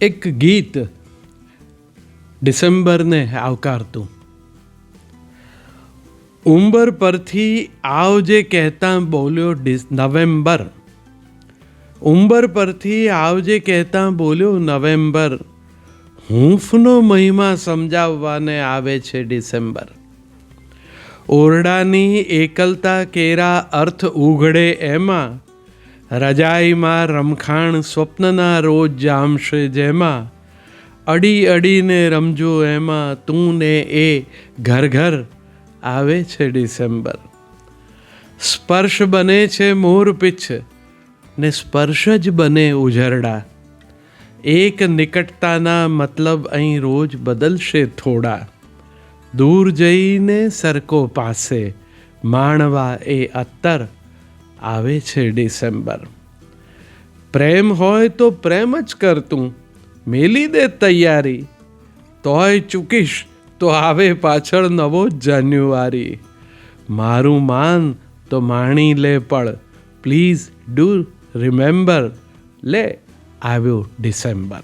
એક ગીત ડિસેમ્બરને આવકારતું. ઉંબર પરથી આવજે કહેતા બોલ્યો નવેમ્બર. ઉંબર પરથી આવજે કહેતા બોલ્યો નવેમ્બર. હૂંફનો મહિમા સમજાવવાને આવે છે ડિસેમ્બર. ઓરડાની એકલતા કેરા અર્થ ઉઘડે એમાં. રજાઈમાં રમખાણ સ્વપ્નના રોજ જામશે જેમાં. અડી અડીને રમજો એમાં તું ને એ ઘર ઘર આવે છે ડિસેમ્બર. સ્પર્શ બને છે મોર પીછ ને સ્પર્શ જ બને ઉજરડા. એક નિકટતાના મતલબ અહીં રોજ બદલશે થોડા. દૂર જઈને સરકો પાસે, માણવા એ અત્તર. આવે છે ડિસેમ્બર. પ્રેમ હોય તો પ્રેમ જ કરતું મેલી દે તૈયારી. તોય ચૂકીશ તો આવે પાછળ નવો જાન્યુઆરી. મારું માન તો માણી લે પણ પ્લીઝ ડુ રિમેમ્બર. લે, આવ્યો ડિસેમ્બર.